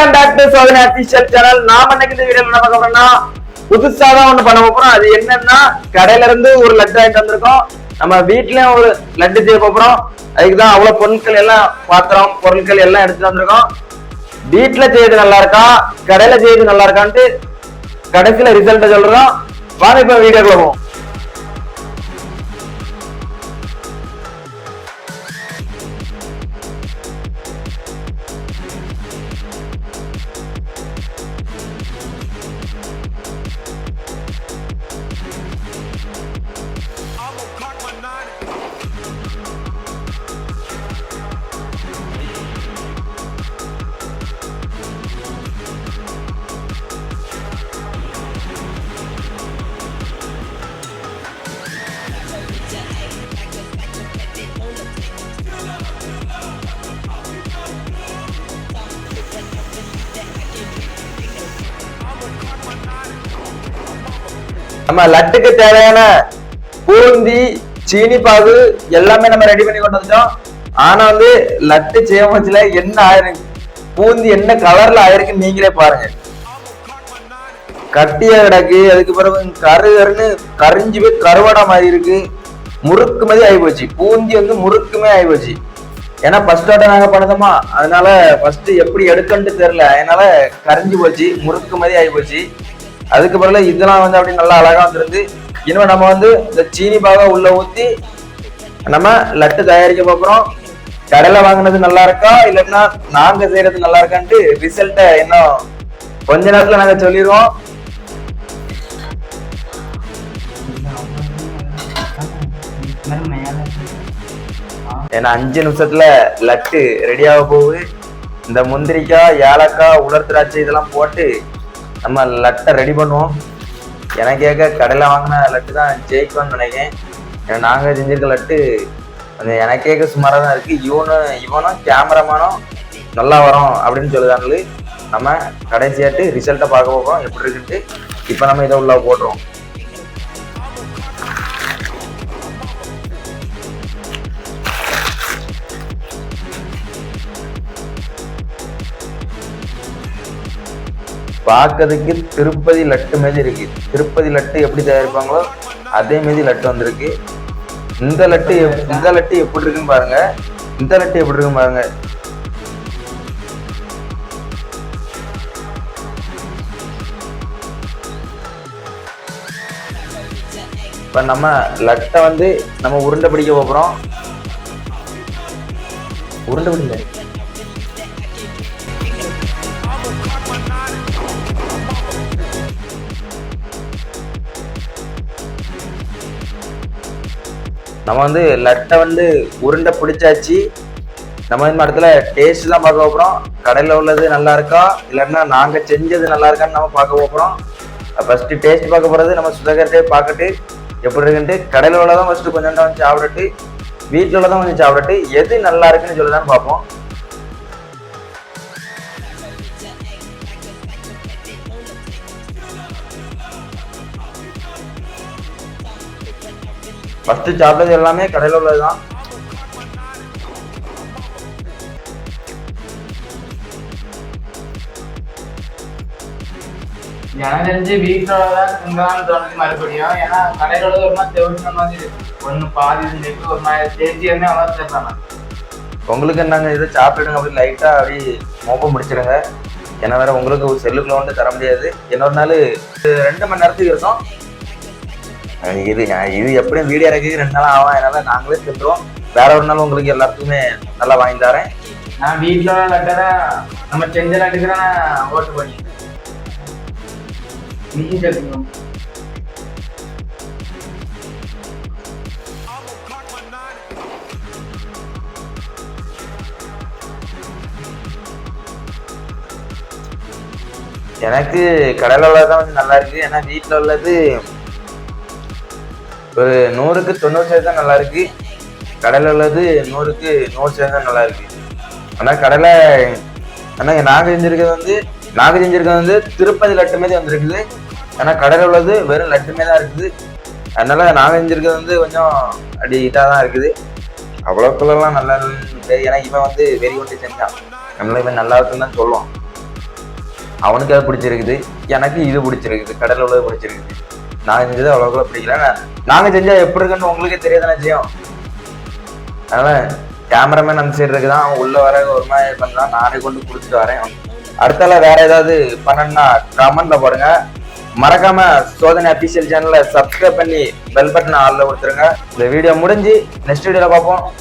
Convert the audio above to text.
Welcome back to சோதனை official channel நாம இன்னைக்கு இந்த வீடியோல என்ன பார்க்க போறோம்னா புதுசா தான் ஒண்ணு பண்ண போறோம். அது என்னன்னா கடையில இருந்து ஒரு லட்டு வாங்கிட்டு வந்திருக்கோம். நம்ம வீட்லயும் ஒரு லட்டு செய்ய போறோம். அதுக்கு தான் அவ்வளவு பொருட்கள் எல்லாம் பாத்திரம் பொருட்கள் எல்லாம் எடுத்துட்டு வந்திருக்கோம். வீட்டுல செய்யறது நல்லா இருக்கா? கடையில செய்யறது நல்லா இருக்கான்ட்டு கடைசியில ரிசல்ட் சொல்றோம். வாங்க இப்ப வீடியோக்குள்ள போவோம். நம்ம லட்டுக்கு தேவையான பூந்தி சீனி பாகு எல்லாமே நம்ம ரெடி பண்ணி கொண்டு வந்துட்டோம். ஆனா வந்து லட்டு செய்யமச்சுல என்ன ஆயிருக்கு பூந்தி என்ன கலர்ல ஆயிருக்குன்னு நீங்களே பாருங்க. கட்டிய கிடக்கு. அதுக்கு பிறகு கரு கருன்னு கரிஞ்சு போய் கருவாடா மாதிரி இருக்கு. முறுக்கு மாதிரி ஆகி போச்சு. பூந்தி வந்து முறுக்குமே ஆகி போச்சு. ஏன்னா ஃபர்ஸ்ட் ஆர்டர் நாங்கள் பண்ணதோமா? அதனால ஃபர்ஸ்ட் எப்படி எடுக்கன்ட்டு தெரியல. அதனால கரைஞ்சி போச்சு. முறுக்கு மாதிரி ஆகி போச்சு. அதுக்கு பிறகு இதெல்லாம் வந்து அப்படி நல்லா அழகா வந்துருந்து இன்னும் நம்ம வந்து இந்த சீனி பாக உள்ள ஊத்தி நம்ம லட்டு தயாரிக்க போகிறோம் கடையில வாங்கினது நல்லா இருக்கா? இல்லைன்னா நாங்க செய்யறது நல்லா இருக்கான்ட்டு ரிசல்ட்ட இன்னும் கொஞ்ச நேரத்துல நாங்க சொல்லிடுவோம். ஏன்னா அஞ்சு நிமிஷத்துல லட்டு ரெடியாக போகுது. இந்த முந்திரிக்காய் ஏலக்காய் உலர் திராட்சை இதெல்லாம் போட்டு நம்ம லட்டை ரெடி பண்ணுவோம். எனக்கு கேட்க கடையில் வாங்கின லட்டு தான் ஜெயிக்கும்னு நினைக்கிறேன். ஏன்னா நாங்கள் செஞ்சிருக்க லட்டு அந்த எனக்கு சுமாராக தான் இருக்குது இவனும் இவனும் கேமராமேனும் நல்லா வரும் அப்படின்னு சொல்லுதாங்களு நம்ம கடைசியாட்டு ரிசல்ட்டை பார்க்க போகிறோம் எப்படி இருக்குன்ட்டு இப்போ நம்ம இதை உள்ள போட்டுருவோம். பார்க்கறதுக்கு திருப்பதி லட்டு மாதிரி இருக்கு. திருப்பதி லட்டு எப்படி தயாரிப்பாங்களோ அதே மாதிரி லட்டு வந்திருக்கு. இந்த லட்டு எப்- இந்த லட்டு எப்படி இருக்குன்னு பாருங்க. இந்த லட்டு எப்படி இருக்குன்னு பாருங்க. இப்போ நம்ம லட்டை வந்து நம்ம உருண்டை பிடிக்க போகிறோம் உருண்டை பிடிக்க நம்ம வந்து லட்டை வந்து உருண்டை பிடிச்சாச்சு. நம்ம இந்த இடத்துல டேஸ்ட் தான் பார்க்க போகிறோம் கடையில் உள்ளது நல்லா இருக்கா? இல்லைன்னா நாங்கள் செஞ்சது நல்லா இருக்கான்னு நம்ம பார்க்க போகிறோம் ஃபஸ்ட்டு டேஸ்ட் பார்க்க போகிறது நம்ம சுதாகர்ட்டே பார்த்துட்டு எப்படி இருக்குன்ட்டு கடையில் உள்ளதான் ஃபஸ்ட்டு கொஞ்சம் வந்து சாப்பிட்டுட்டு வீட்டில் உள்ளதான் கொஞ்சம் சாப்பிட்டுட்டு எது நல்லா இருக்குன்னு சொல்லி தான் பார்ப்போம். ஃபர்ஸ்ட் சாப்பிட்டது எல்லாமே கடையில் உள்ளது தான் எனக்கு தெரிஞ்சு வீட்டோட தான் தோணுது மறுபடியும். ஏன்னா கடையில உள்ளது ஒரு மாதிரி தெவிட்ட மாதிரி ஒண்ணு பாதி இருந்துட்டு ஒரு மாதிரி தேர்ச்சி வந்து அவ்வளோ தெரியலாம் உங்களுக்கு என்னங்க இது? சாப்பிடுங்க அப்படி லைட்டாக அப்படி மோப்பம் முடிச்சிடுங்க ஏன்னா வேற உங்களுக்கு ஒரு செல்லுக்குள்ள வந்து தர முடியாது. இன்னொரு நாள் ரெண்டு மணி நேரத்துக்கு இருக்கும். இது இது எப்படியும் வீடியோ இறக்கி ரெண்டு நாள் ஆகும். அதனால நாங்களே திட்டுறோம் வேற ஒரு நாள் உங்களுக்கு எல்லாத்துக்குமே நல்லா வாங்கி தரேன். நான் வீட்டில் உள்ள லட்டை தான் நம்ம செஞ்ச லட்டுக்கு தான் ஓட்டு பண்ணி மிஷின் சேர்த்துக்கணும் எனக்கு கடையில் உள்ளது தான் வந்து நல்லா இருக்கு. ஏன்னா வீட்டில் உள்ளது ஒரு நூறுக்கு தொண்ணூறு சதவீதம் நல்லா இருக்கு. கடையில் உள்ளது நூறுக்கு நூறு சதவீதம் நல்லா இருக்கு. ஆனால் கடையில் ஆனால் நாங்கள் செஞ்சிருக்கிறது வந்து நாங்கள் செஞ்சிருக்கிறது வந்து திருப்பதி லட்டு மாதிரி வந்திருக்குது. ஆனால் கடையில் உள்ளது வெறும் லட்டுமே தான் இருக்குது. அதனால நாங்கள் செஞ்சிருக்கிறது வந்து கொஞ்சம் அப்படி இதாக தான் இருக்குது. அவ்வளோக்குள்ளலாம் நல்லா இல்லை ஏன்னா இவன் வந்து வெறி கொண்டு செஞ்சான் நம்மள இவன் நல்லா இருக்குன்னு தான் சொல்லுவான். அவனுக்கு அது பிடிச்சிருக்குது. எனக்கு இது பிடிச்சிருக்குது. கடையில் உள்ளது பிடிச்சிருக்குது. நான் செஞ்சது அவ்வளோக்குள்ள பிடிக்கல நான்- நாங்க செஞ்சா எப்படி இருக்குன்னு உங்களுக்கே தெரியாதானே செய்யும் அதனால கேமராமேன் அந்த சைடு இருக்குதான் அவன் உள்ள வர ஒரு மாதிரி பண்ணலாம். நானே கொண்டு கொடுத்துட்டு வரேன். அடுத்தால வேற ஏதாவது பண்ணணும்னா கமெண்ட்ல போடுங்க. மறக்காம சோதனை அபிஷியல் சேனலை சப்ஸ்கிரைப் பண்ணி பெல் பட்டன் ஆல்ல கொடுத்துருங்க. இந்த வீடியோ முடிஞ்சு நெக்ஸ்ட் வீடியோல பார்ப்போம்.